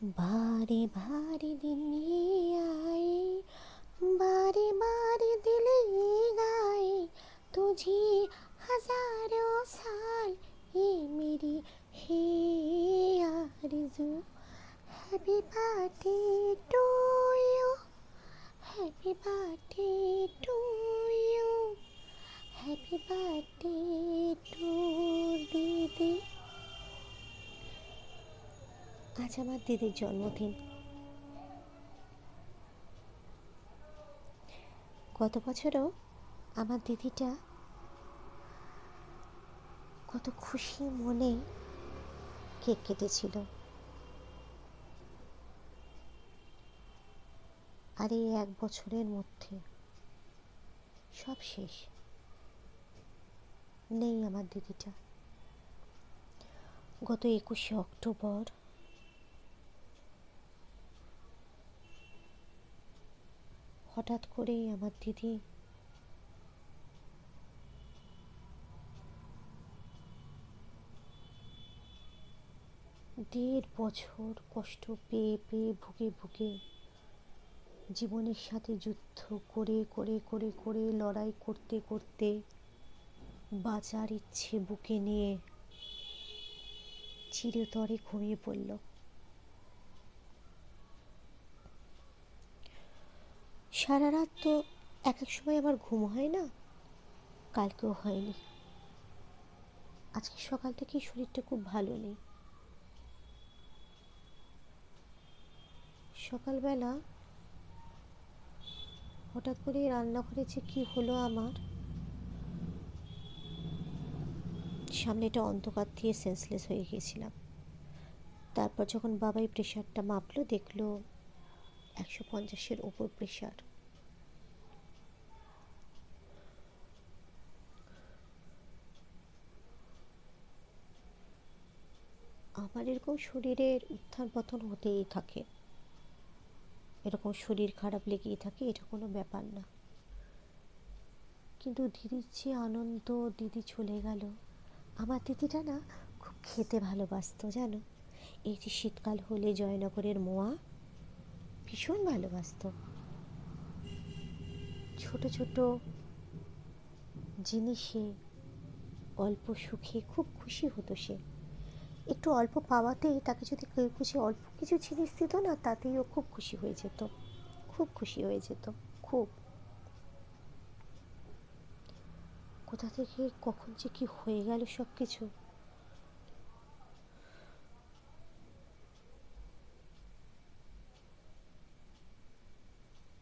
बारी बारी दिन ये आए बारी बारी दिल ये गाए, तुझे हज़ारों साल, ये मेरी है आरज़ू। Happy birthday to you, happy birthday to you, happy birthday to दीदी। আজ আমার দিদির জন্মদিন। গত বছরও আমার দিদিটা কত খুশি মনে কেক কেটেছিল। আর এই এক বছরের মধ্যে সব শেষ। নেই আমার দিদিটা। গত একুশে অক্টোবর হঠাৎ করেই আমার দিদি দেড় বছর কষ্ট পেয়ে পেয়ে ভুগে ভুগে জীবনের সাথে যুদ্ধ করে করে করে করে লড়াই করতে করতে বাঁচার ইচ্ছে বুকে নিয়ে চিরতরে ঘুমিয়ে পড়ল। সারা রাত তো এক এক সময় আমার ঘুম হয় না? কালকেও হয়নি। আজকে সকাল থেকেই শরীরটা খুব ভালো নেই। সকালবেলা হঠাৎ করে রান্নাঘরে যে কী হলো আমার সামনেটা অন্ধকার দিয়ে সেন্সলেস হয়ে গিয়েছিলাম। তারপর যখন বাবাই প্রেশারটা মাপলো, দেখল একশো পঞ্চাশের ওপর প্রেশার আমার এরকম শরীরের উত্থান পতন হতেই থাকে। এরকম শরীর খারাপ লেগেই থাকে, এটা কোনো ব্যাপার না। কিন্তু দিদির যে আনন্দ, দিদি চলে গেল। আমার দিদিটা না খুব খেতে ভালোবাসতো, জানো? এই যে শীতকাল হলে জয়নগরের মোয়া ভীষণ ভালোবাসত। ছোট ছোট জিনিসে অল্প সুখে খুব খুশি হতো সে। একটু অল্প পাওয়াতেই তাকে যদি কেউ খুশি অল্প কিছু জিনিস দিত না, তাতেই ও খুব খুশি হয়ে যেত। খুব খুশি হয়ে যেত। খুব। কোথা থেকে, কখন যে কি হয়ে গেল সব কিছু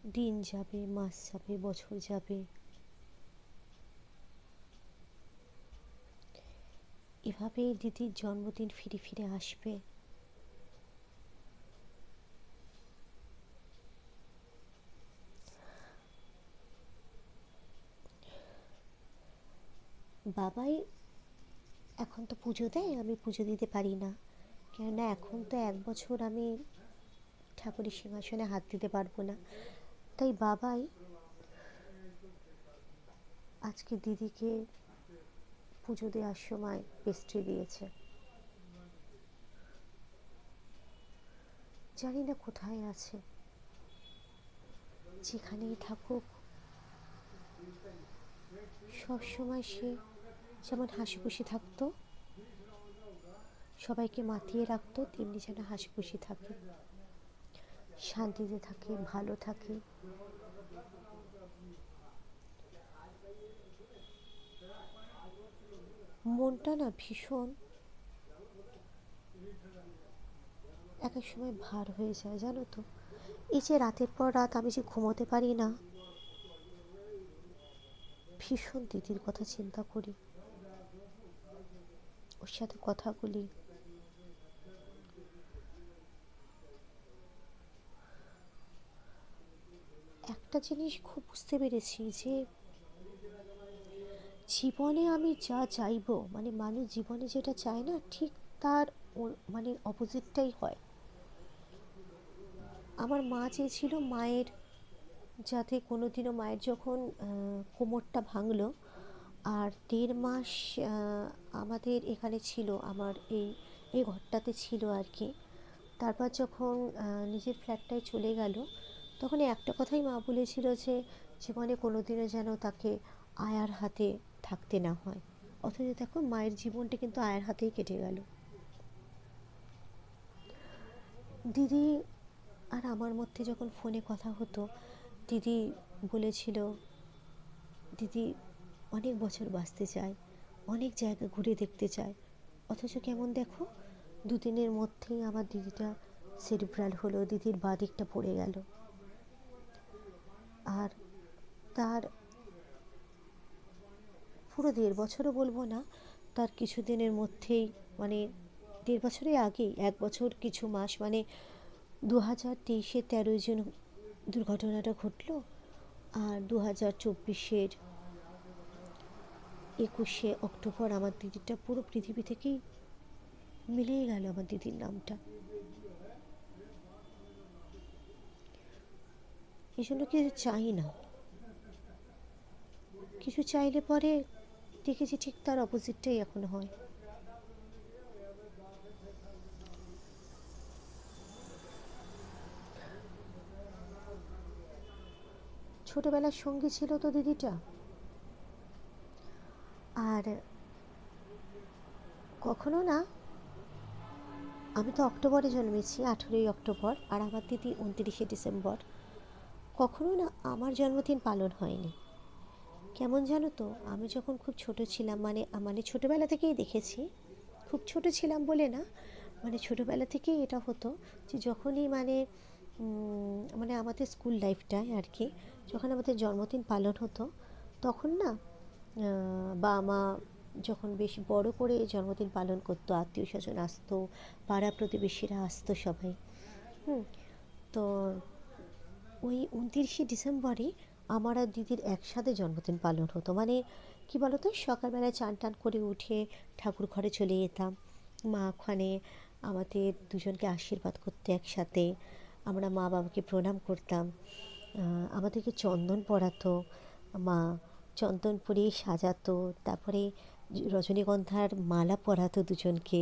দিন যাবে, মাস যাবে, বছর যাবে। এভাবেই দিদির জন্মদিন ফিরে ফিরে আসবে। বাবাই, এখন তো পুজো দেয়, আমি পুজো দিতে পারি না। কেননা এখন তো এক বছর আমি ঠাকুরের সিংহাসনে হাত দিতে পারব না। তাই বাবাই, আজকে দিদিকে পুজো দেওয়ার সময় পেস্ট্রি দিয়েছে জানি না কোথায় আছে। যেখানেই থাকুক, সবসময় সে যেমন হাসি খুশি থাকতো, সবাইকে মাতিয়ে রাখতো, তেমনি যেন হাসি খুশি থাকে, শান্তিতে থাকে, ভালো থাকে। মনটা না ভীষণ এক এক সময় ভার হয়ে যায়, জানো তো। এই যে রাতের পর রাত আমি যে ঘুমোতে পারি না, ভীষণ দিদির কথা চিন্তা করি। ওর সাথে কথা বলি। একটা জিনিস খুব বুঝতে পেরেছি যে জীবনে আমি যা চাইব মানে মানুষ জীবনে যেটা চায় না, ঠিক তার মানে অপোজিটটাই হয়। আমার মা চেয়েছিল মায়ের, যাতে কোনো দিনও মায়ের যখন কোমরটা ভাঙলো, আর দেড় মাস আমাদের এখানে ছিল, আমার এই এই ঘরটাতে ছিল আর কি। তারপর যখন নিজের ফ্ল্যাটটায় চলে গেল, তখন একটা কথাই মা বলেছিল যে, জীবনে কোনো দিনও যেন তাকে আয়ার হাতে থাকতে না হয়। অথচ দেখো, মায়ের জীবনটা কিন্তু আয়ের হাতেই কেটে গেল। দিদি আর আমার মধ্যে যখন ফোনে কথা হতো, দিদি বলেছিল, দিদি, অনেক বছর বাঁচতে চায়, অনেক জায়গা ঘুরে দেখতে চায়। অথচ কেমন দেখো, দুদিনের মধ্যেই আমার দিদিটা সেরিব্রাল হলো, দিদির বাঁ দিকটা পড়ে গেল। আর তার পুরো দেড় বছরও বলব না, তার কিছু দিনের মধ্যেই মানে দেড় বছরের আগেই, এক বছর কিছু মাস মানে দু হাজার তেইশে তেরোই জুন দুর্ঘটনাটা ঘটলো আর দু হাজার চব্বিশের একুশে অক্টোবর আমার দিদিটা পুরো পৃথিবী থেকেই মিলেই গেল আমার দিদির নামটা। এই জন্য কিছু চাই না। কিছু চাইলে পরে দেখেছি ঠিক তার অপোজিটটাই এখন হয়। ছোটবেলার সঙ্গী ছিল তো দিদিটা? আর কখনো না? আমি তো অক্টোবরে জন্মেছি, আঠেরোই অক্টোবর, আর আমার দিদি উনত্রিশে ডিসেম্বর। কখনো না আমার জন্মদিন পালন হয়নি। কেমন জানো তো, আমি যখন খুব ছোট ছিলাম মানে মানে ছোটোবেলা থেকেই দেখেছি, খুব ছোট ছিলাম বলে না মানে ছোটোবেলা থেকেই এটা হতো যে যখনই মানে মানে আমাদের স্কুল লাইফটায় আর কি, যখন আমাদের জন্মদিন পালন হতো, তখন না বাবা মা যখন বেশ বড় করে জন্মদিন পালন করতো, আত্মীয় স্বজন আসতো, পাড়া প্রতিবেশীরা আসতো সবাই, হুম, তো ওই উনতিরিশে ডিসেম্বরে আমার আর দিদির একসাথে জন্মদিন পালন হতো। মানে কী বলতো, সকালবেলায় চান টান করে উঠে ঠাকুর ঘরে চলে যেতাম। মা ওখানে আমাদের দুজনকে আশীর্বাদ করতে একসাথে। আমরা মা বাবাকে প্রণাম করতাম। আমাদেরকে চন্দন পরাতো। মা চন্দন পরিয়ে সাজাতো। তারপরে রজনীগন্ধার মালা পরাতো দুজনকে।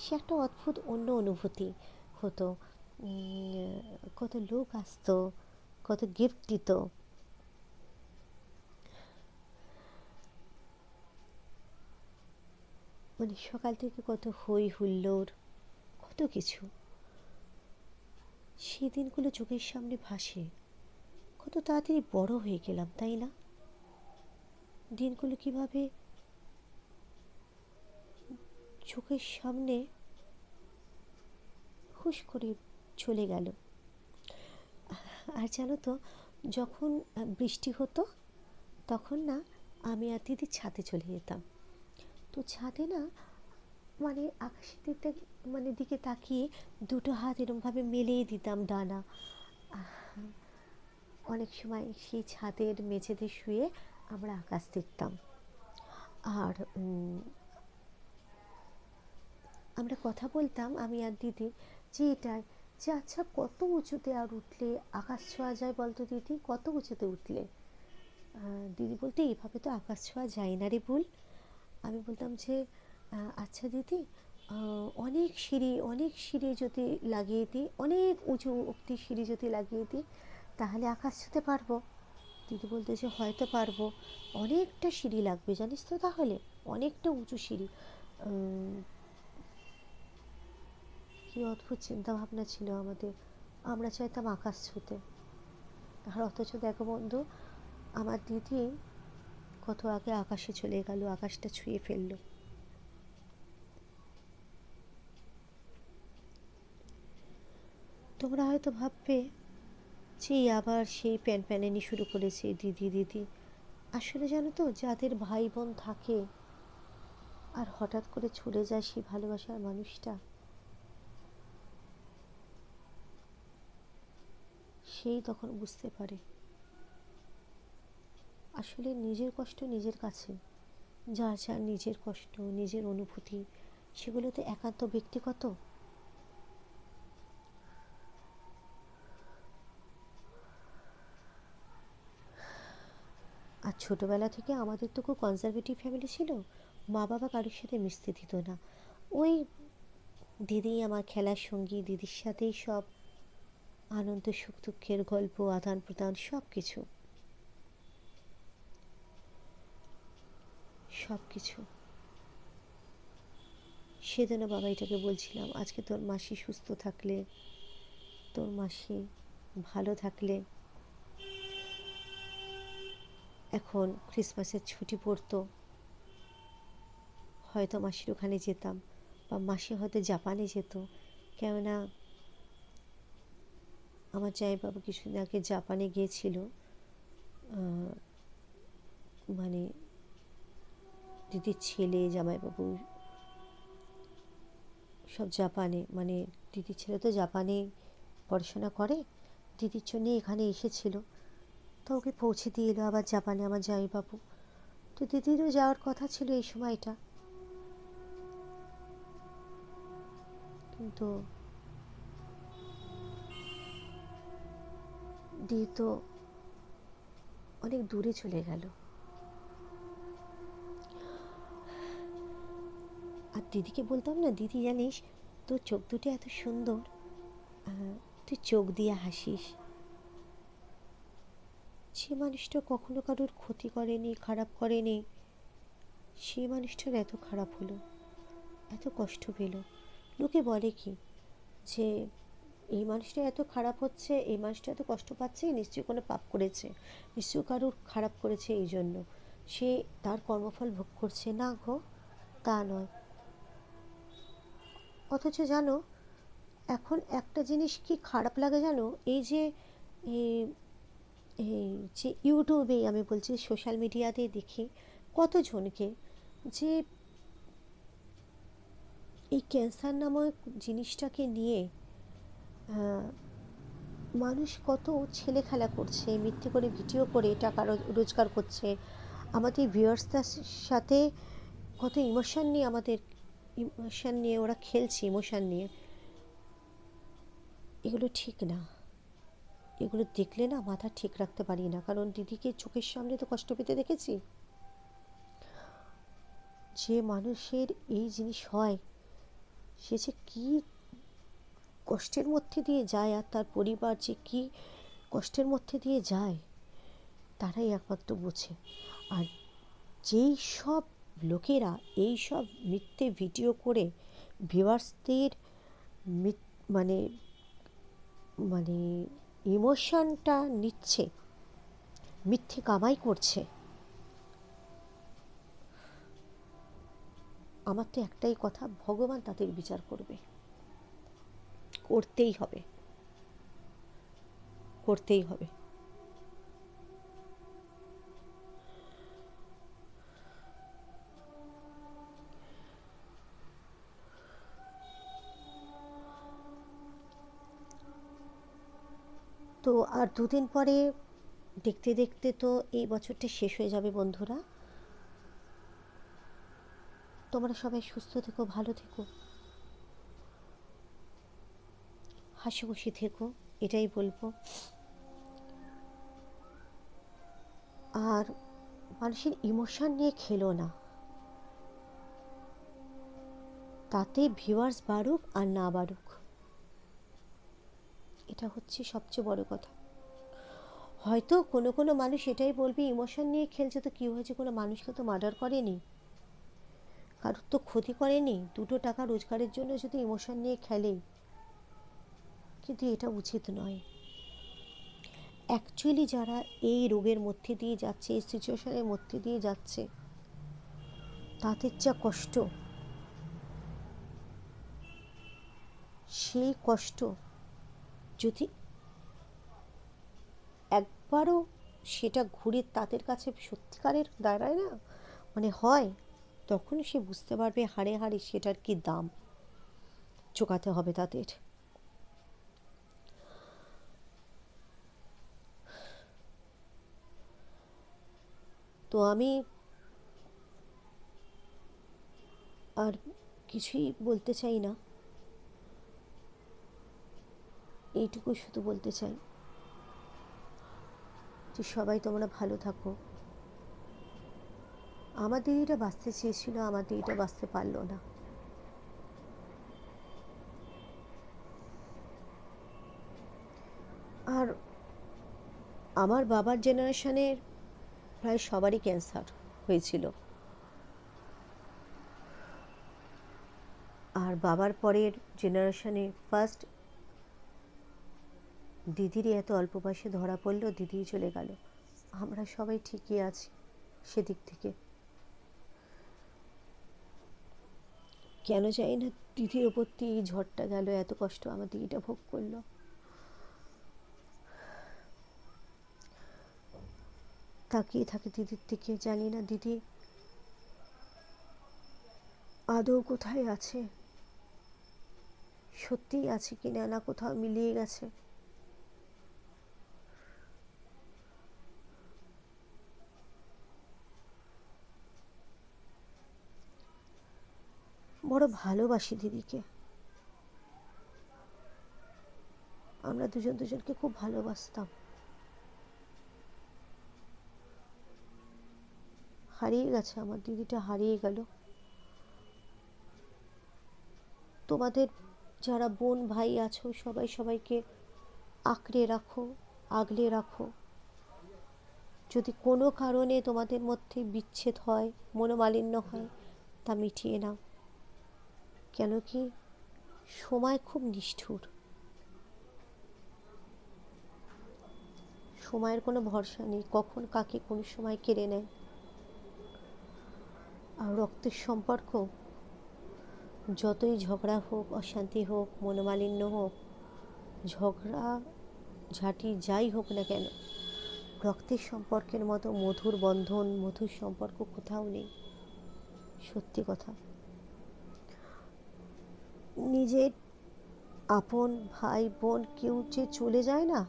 সে একটা অদ্ভুত অন্য অনুভূতি হতো। কত লোক আসতো। কত গিফট দিত মানে সকাল থেকে কত হই হুল্লোড়, কত কিছু। সেই দিনগুলো চোখের সামনে ভাসে। কত তাড়াতাড়ি বড় হয়ে গেলাম, তাই না? দিনগুলো কীভাবে চোখের সামনে হুশ করে চলে গেল। আর জানো তো, যখন বৃষ্টি হতো, তখন না, আমি আর দিদির ছাদে চলে যেতাম। তো ছাদে না মানে আকাশের দিকটা মানে দিকে তাকিয়ে দুটো হাত এরমভাবে মেলেই দিতাম ডানা। অনেক সময় সেই ছাদের মেঝেতে শুয়ে আমরা আকাশ দেখতাম। আর আমরা কথা বলতাম, আমি আর দিদি, যে এটাই যে আচ্ছা কত উঁচুতে আর উঠলে? আকাশ ছোঁয়া যায় বলতো দিদি, কত উঁচুতে উঠলে? দিদি বলতে, এইভাবে তো আকাশ ছোঁয়া যায় না রে ভুল। আমি বলতাম যে আচ্ছা দিদি অনেক সিঁড়ি অনেক সিঁড়ি যদি লাগিয়ে দিই, অনেক উঁচু অব্দি সিঁড়ি যদি লাগিয়ে দিই, তাহলে আকাশ ছুঁতে পারব। দিদি বলতে যে, হয়তো পারব। অনেকটা সিঁড়ি লাগবে জানিস তো তাহলে? অনেকটা উঁচু সিঁড়ি। কী অদ্ভুত চিন্তাভাবনা ছিল আমাদের। আমরা চাইতাম আকাশ ছুতে। আর অথচ দেখো বন্ধু, আমার দিদি কত আগে আকাশে চলে গেল, আকাশটা ছুঁয়ে ফেলল। তোমরা হয়তো ভাববে যে আবার সেই প্যান প্যানানি শুরু করেছে দিদি দিদি। আসলে জানো তো, যাদের ভাই বোন থাকে, আর হঠাৎ করে ছুটে যায় সেই ভালোবাসার মানুষটা সেই তখন বুঝতে পারে। আসলে নিজের কষ্ট নিজের কাছে। যার যার নিজের কষ্ট, নিজের অনুভূতি সেগুলো তো একান্ত ব্যক্তিগত আর ছোটোবেলা থেকে আমাদের তো খুব কনজারভেটিভ ফ্যামিলি ছিল। মা বাবা কারোর সাথে মিশতে দিত না। ওই দিদি আমার খেলার সঙ্গী, দিদির সাথেই সব আনন্দ, সুখ, দুঃখের গল্প, আদান প্রদান সব কিছু সব কিছু সেদিনও বাবা এটাকে বলছিলাম, আজকে তোর মাসি সুস্থ থাকলে, তোর মাসি ভালো থাকলে। এখন ক্রিসমাসের ছুটি পড়তো, হয়তো মাসির ওখানে যেতাম, বা মাসি হয়তো জাপানে যেত, কেননা আমার চাই জামাইবাবু কিছুদিন আগে জাপানে গিয়েছিল মানে দিদির ছেলে জামাইবাবু সব জাপানে মানে দিদির ছেলে তো জাপানে পড়াশোনা করে, দিদির জন্যে এখানে এসেছিল। তো ওকে পৌঁছে দিয়ে এলো আবার জাপানে আমার জামাইবাবু। তো দিদিরও যাওয়ার কথা ছিল এই সময়টা। কিন্তু দি তো অনেক দূরে চলে গেল। আর দিদিকে বলতাম না, দিদি, জানিস, তোর চোখ দুটো এত সুন্দর তুই চোখ দিয়ে হাসিস। সে মানুষটা কখনো কারোর ক্ষতি করেনি, খারাপ করেনি। সে মানুষটার এত খারাপ হলো, এত কষ্ট পেল। লোকে বলে কি যে এই মানুষটা এত খারাপ হচ্ছে, এই মানুষটা এত কষ্ট পাচ্ছে নিশ্চয়ই কোনো পাপ করেছে। নিশ্চয়ই কারোর খারাপ করেছে এই জন্য। সে তার কর্মফল ভোগ করছে। না গো, তা নয়। অথচ জানো, এখন একটা জিনিস কি খারাপ লাগে জানো? এই যে এই যে ইউটিউবে আমি বলছি, সোশ্যাল মিডিয়াতে দেখি কতজনকে যে এই ক্যান্সার নামক জিনিসটাকে নিয়ে মানুষ কত ছেলে খেলা করছে মিথ্যে করে ভিডিও করে টাকা রোজগার করছে। আমাদের ভিউয়ার্সদের সাথে কত ইমোশান নিয়ে আমাদের ইমোশান নিয়ে ওরা খেলছে ইমোশান নিয়ে। এগুলো ঠিক না। এগুলো দেখলে না মাথা ঠিক রাখতে পারি না। কারণ দিদিকে চোখের সামনে তো কষ্ট পেতে দেখেছি। যে মানুষের এই জিনিস হয়, সে যে কী কষ্টের মধ্যে দিয়ে যায় আর তার পরিবার যে কী কষ্টের মধ্যে দিয়ে যায়, তারাই একমাত্র বোঝে। আর যেই সব লোকেরা এই সব মিথ্যে ভিডিও করে ভিউয়ার্সদের মানে মানে ইমোশনটা নিচ্ছে, মিথ্যে কামাই করছে, আমার তো একটাই কথা, ভগবান তাদের বিচার করবে। করতেই হবে। করতেই হবে। তো আর দুদিন পরে দেখতে দেখতে তো এই বছরটা শেষ হয়ে যাবে বন্ধুরা। তোমরা সবাই সুস্থ থেকো, ভালো থেকো। হাসি খুশি থেকো, এটাই বলব। আর মানুষের ইমোশন নিয়ে খেলো না। তাতে ভিউয়ার্স বাড়ুক আর না বাড়ুক। এটা হচ্ছে সবচেয়ে বড় কথা। হয়তো কোনো কোনো মানুষ এটাই বলবে ইমোশন নিয়ে খেলছে তো কী হয়েছে? কোনো মানুষকে তো মার্ডার করেনি। কারোর তো ক্ষতি করেনি। দুটো টাকা রোজগারের জন্য যদি ইমোশন নিয়ে খেলে। কিন্তু এটা উচিত নয়। অ্যাকচুয়ালি যারা এই রোগের মধ্যে দিয়ে যাচ্ছে, এই সিচুয়েশনের মধ্যে দিয়ে যাচ্ছে, তাদের যা কষ্ট, সেই কষ্ট যদি একবারও সেটা ঘুরে তাদের কাছে সত্যিকারের দাঁড়ায় না মানে হয়, তখন সে বুঝতে পারবে হাড়ে হাড়ে সেটার কি দাম, চোকাতে হবে তাদের। তো আমি আর কিছুই বলতে চাই না। এইটুকু শুধু বলতে চাই। যে সবাই তোমরা ভালো থাকো। আমাদের এটা বাঁচতে চেয়েছিল আমাদের এটা বাঁচতে পারল না। আর আমার বাবার জেনারেশনের প্রায় সবারই ক্যান্সার হয়েছিল। আর বাবার পরের জেনারেশনে ফার্স্ট দিদিরই এত অল্প বয়সে ধরা পড়ল, দিদিই চলে গেল। আমরা সবাই ঠিকই আছি সেদিক থেকে। কেন জানি না, দিদির ওপর দিয়ে এই ঝড়টা গেল, এত কষ্ট আমার দিদিটা ভোগ করল। তাকিয়ে থাকে দিদির দিকে, জানি না দিদি আদৌ কোথায় আছে? সত্যিই আছে কিনা না, কোথাও মিলিয়ে গেছে। বড় ভালোবাসি দিদিকে। আমরা দুজন দুজনকে খুব ভালোবাসতাম। হারিয়ে গেছে, আমার দিদিটা হারিয়ে গেল। তোমাদের যারা বোন ভাই আছো, সবাই সবাইকে আঁকড়ে রাখো, আগলে রাখো। যদি কোনো কারণে তোমাদের মধ্যে বিচ্ছেদ হয়, মনোমালিন্য হয়, তা মিটিয়ে নাও। কেন কি সময় খুব নিষ্ঠুর। সময়ের কোনো ভরসা নেই, কখন কাকে কোন সময় কেড়ে নেয়। আর রক্তের সম্পর্ক। যতই ঝগড়া হোক, অশান্তি হোক, মনোমালিন্য হোক, ঝগড়া, ঝাঁটি যাই হোক না কেন, রক্তের সম্পর্কের মতো মধুর বন্ধন, মধুর সম্পর্ক কোথাও নেই। সত্যি কথা। নিজের আপন ভাই, বোন কেউ যে চলে যায় না,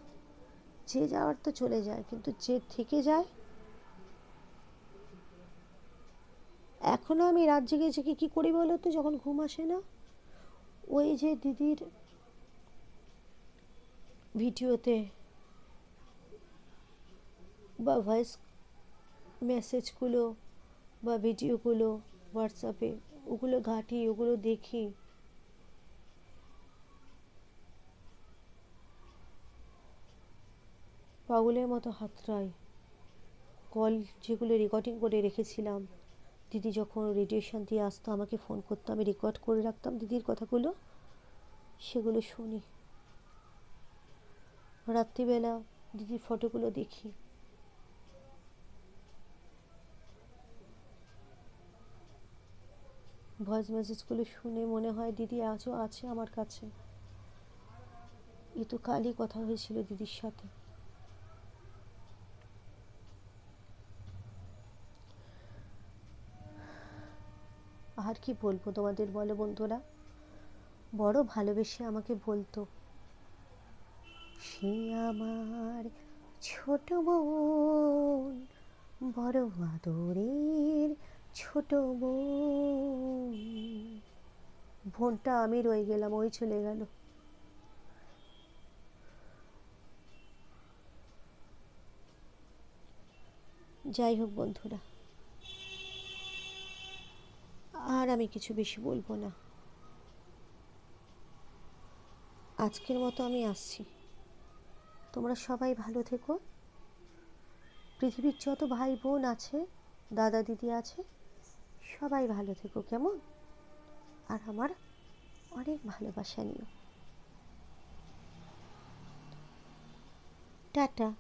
যে যাওয়ার তো চলে যায়, কিন্তু যে থেকে যায় এখনও আমি রাত জেগে জেগে কী করি বলো তো, যখন ঘুম আসে না? ওই যে দিদির ভিডিওতে বা ভয়েস মেসেজগুলো বা ভিডিওগুলো হোয়াটসঅ্যাপে ওগুলো ঘাঁটি, ওগুলো দেখি। পাগলের মতো হাতড়াই। কল যেগুলো রেকর্ডিং করে রেখেছিলাম। দিদি যখন রেডিয়েশন দিয়ে আসতো, আমাকে ফোন করতো, আমি রেকর্ড করে রাখতাম দিদির কথাগুলো, সেগুলো শুনি। রাত্রিবেলা দিদির ফটোগুলো দেখি। ভয়েস মেসেজগুলো শুনে মনে হয় দিদি আজও আছে আমার কাছে। এ তো কালই কথা হয়েছিল দিদির সাথে আর কি বলব তোমাদের বলো বন্ধুরা? বড় ভালোবেসে আমাকে বলতো, সে আমার ছোট বোন, বড় আদরের ছোট বোন। বোনটা আমি রয়ে গেলাম, ওই চলে গেল। যাই হোক বন্ধুরা। আমি কিছু বেশি বলব না। আজকের মতো আমি আসছি। তোমরা সবাই ভালো থেকো। পৃথিবীর যত ভাই বোন আছে দাদা দিদি আছে, সবাই ভালো থেকো কেমন? আর আমার অনেক ভালোবাসা নিও। টাটা।